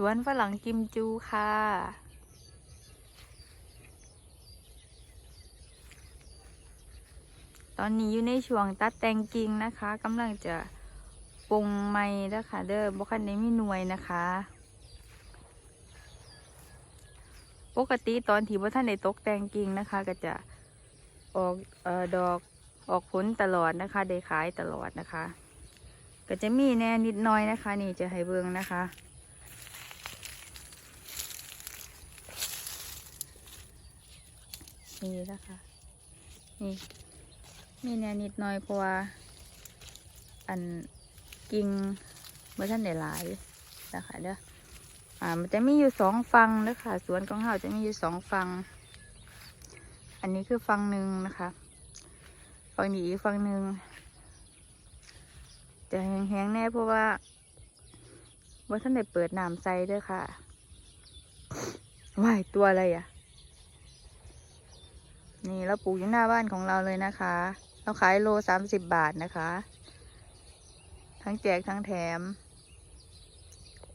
สวนฝรั่งกิมจูค่ะ ตอนนี้อยู่ในช่วงตัดแต่งกิ่งนะคะกำลังจะปุงไม้นะคะเด้อบ่คันนี้มีหน่วยนะคะ ปกติตอนที่บ่ท่านได้ตกแต่งกิ่งนะคะ ก็จะออกออดอกออกผลตลอดนะคะได้ขายตลอดนะคะ ก็จะมีแน่นิดน้อยนะคะ นี่จะให้เบิ่งนะคะ นี่นะคะนี่มีแนวนิดหน่อยเพราะว่าอันกิ่งเมื่อท่านได้หลายนะคะเด้ออ่ามันจะมีอยู่สองฟังนะคะสวนของเราจะมีอยู่สองฟัง อันนี้คือฟังหนึ่งนะคะฟังนี้อีกฟังหนึ่งจะแห้งๆแน่เพราะว่าว่าท่านได้เปิดน้ำใส่เด้วยค่ะว่ายตัวอะไรอะ นี่เราปลูกอยู่หน้าบ้านของเราเลยนะคะ เราขายโลสามสิบบาทนะคะ ทั้งแจกทั้งแถม